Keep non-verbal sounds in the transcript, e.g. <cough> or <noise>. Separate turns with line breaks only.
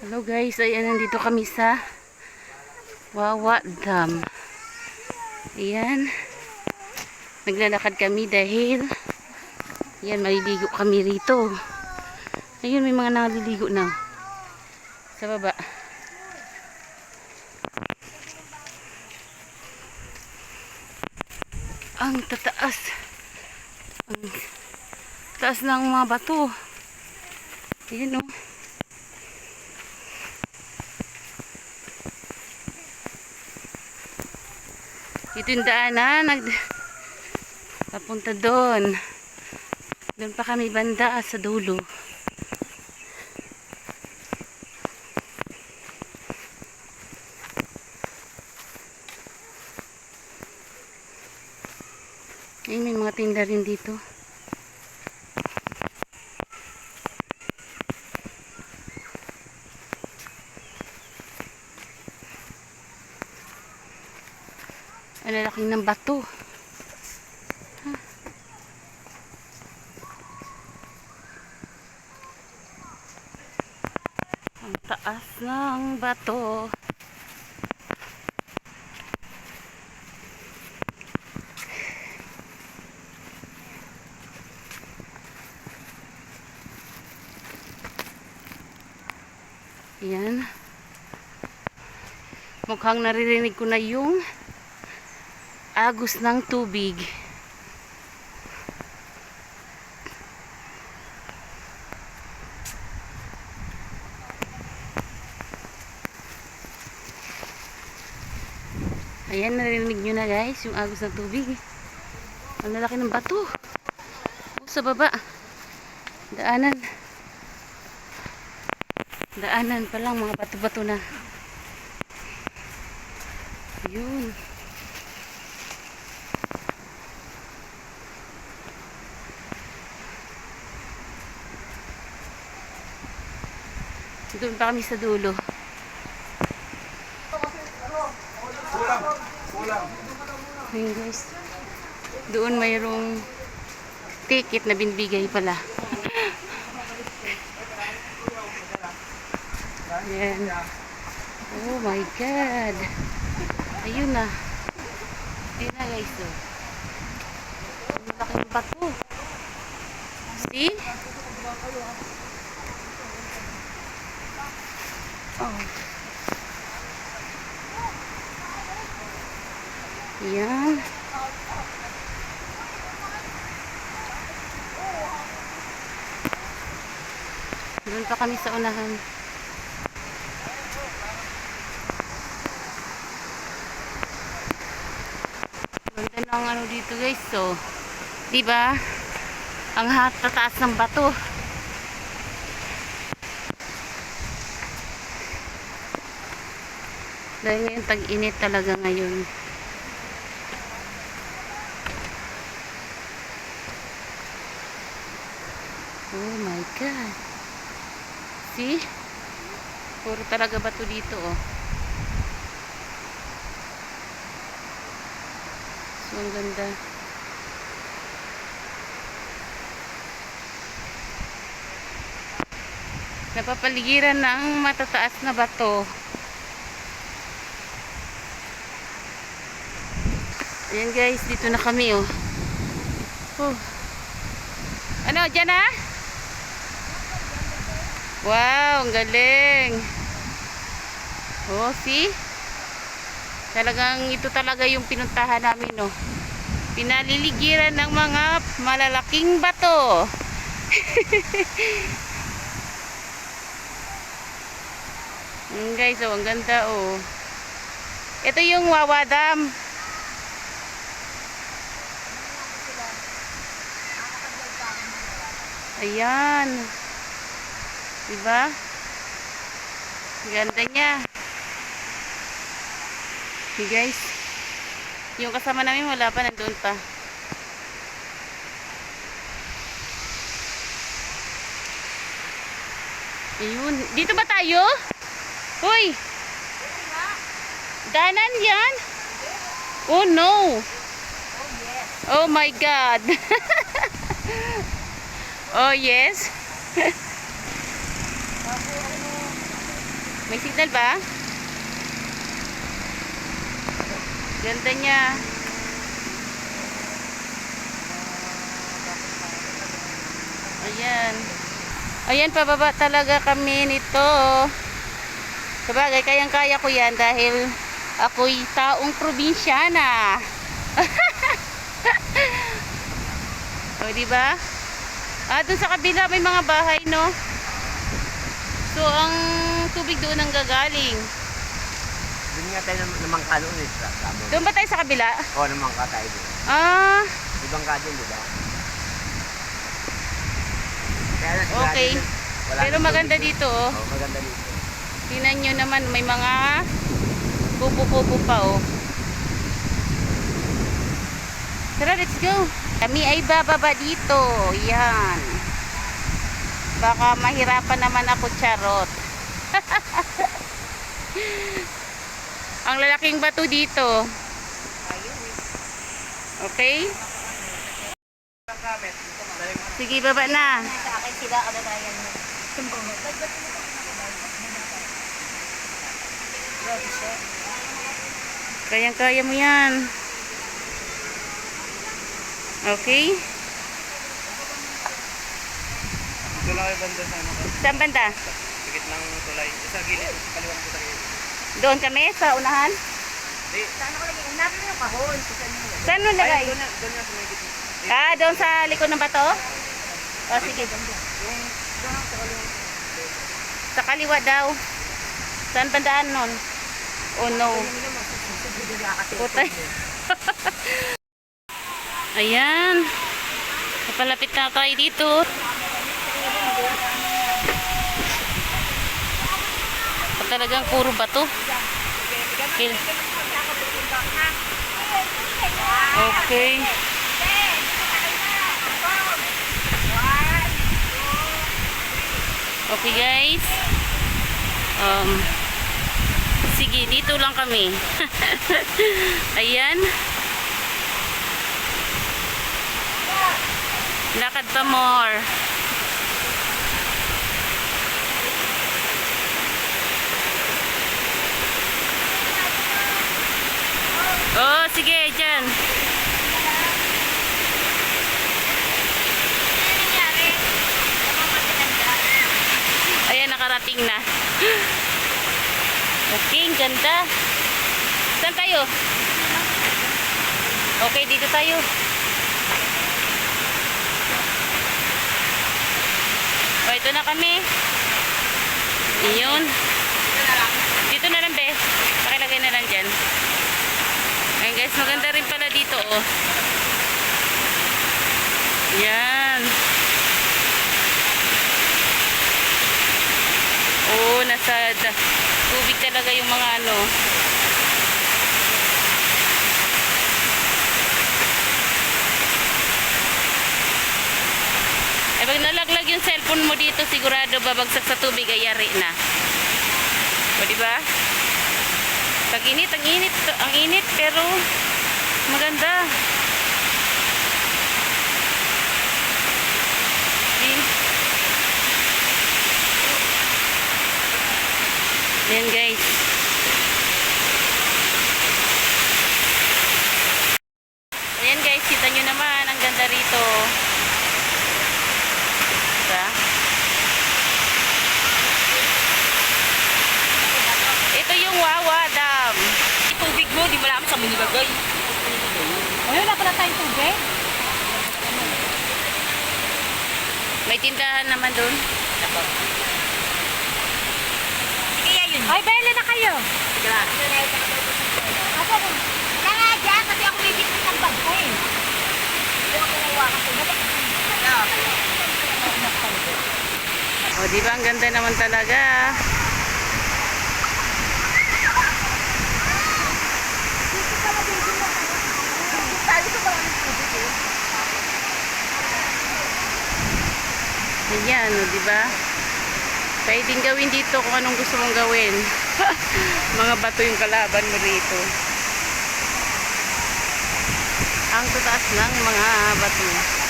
Hello guys, ayan nandito kami sa Wawa Dam. Ayan. Naglalakad kami dahil ayan, maliligo kami rito. Ayun, may mga naliligo na. Sa baba. Ang tataas. Ang taas ng mga bato. Ayan oh. Ito yung daanan. Nag... Papunta doon. Doon pa kami banda sa dulo. Ay, may mga tinda rin dito. Ang lalaki ng bato. Ha? Ang taas ng bato. Yan. Mukhang naririnig ko na yung agos ng tubig. Ayan, narinig nyo na guys, yung agos ng tubig. Ang lalaki ng bato. O, sa baba. Daanan. Daanan pa lang, mga bato-bato na. Yun. Doon pa kami sa dulo. Ayun guys. Doon mayroong ticket na binibigay pala. Ayan. Oh my God. Ayun na. Ayun na guys. Oh. Ang laki ng bato. See? Oh. Yan. Doon pa kami sa unahan. Ganda ng ano dito guys. So, di ba? Ang hat tataas ng bato. Dahil ngayon tag-init talaga ngayon. Oh my God. See? Puro talaga bato dito oh. So, ang ganda. Napapaligiran ng matataas na bato. Ayan guys, dito na kami oh. Oh. Ano, dyan na? Wow, ang galing. Oh, see? Talagang ito talaga yung pinuntahan namin, no. Pinaliligiran ng mga malalaking bato. <laughs> mm, guys, oh, ang ganda, oh. Ito yung Wawa Dam. Ayan. Diba? Ganda niya. Okay guys. Yung kasama namin wala pa, nandun pa. Ayun. Dito ba tayo? Hoy! Danan yan? Oh no! Oh my God! <laughs> oh yes? <laughs> May signal ba? Ganda niya. Ayan. Ayan, pababa talaga kami nito. Sabagay, kayang-kaya ko yan dahil ako'y taong probinsyana. <laughs> o, di ba? Ah, dun sa kabila may mga bahay, no? So, ang tubig doon ang gagaling.
Doon nga tayo nam- namangka noon eh. Sa.
Doon ba tayo sa kabila?
Oo, namangka tayo doon.
Ah,
Ibang ka doon, di ba? Kaya lang,
Okay.
doon, wala
pero maganda dito, oh.
doon. Oo, maganda dito.
Tingnan nyo naman, may mga kubo-kubo pa, oh. Tara, let's go. Kami ay bababa dito. Yan. Baka mahirapan naman ako, charot. <laughs> Ang lalaking bato dito. Okay? Sige, baba na.
Sa akin.
Kayang-kaya mo yan. Okay?
Ito lang kayo banda sa ano,
Saan banda?
sikit ng tulay. Sa gilid, kaliwan po tayo.
Doon kami sa unahan?
Saan ako lagi? Hanapin mo yung kahon. Saan
mo lagay?
doon na, doon na sa may gitna.
Ah, doon sa likod ng bato? O, sige. Sa kaliwa daw. Saan bandaan nun? Oh no. Putay. <laughs> Ayan. Napalapit na tayo dito. Talagang puro bato. Pil- Okay. Okay guys. Um, sige, dito lang kami. <laughs> Ayan. Lakad pa more. Oh, sige, dyan. Ayan, nakarating na. Okay, ganda. Saan tayo? Okay, dito tayo. O, ito na kami. Iyon. Dito na lang, be. Pakilagay na lang dyan. Ayan, guys. Maganda rin pala dito, oh. Yan. Oo, nasa tubig talaga yung mga ano. Pag nalaglag yung cellphone mo dito, sigurado babagsak sa tubig, ay yari na. O, di ba? Pag init, ang init, ang init, pero maganda. Yun. Yan guys. Ayan guys, kita nyo naman, ang ganda rito. Diba? Ito yung Wawa Dam.
Mo alam sa mga nilagay. Ayun, wala pala tayong tubig.
May tindahan naman doon.
Sige, yun. Ay, bele na kayo.
Sige na.
Ako, wala nga dyan kasi ako may bitbit ng bag ko eh.
O, di ba ang ganda naman talaga?
Sabi ko ba ang tubig eh?
Ayan, o, di ba? Pwedeng gawin dito kung anong gusto mong gawin. <laughs> Mga bato yung kalaban mo rito. Ang tataas ng mga bato.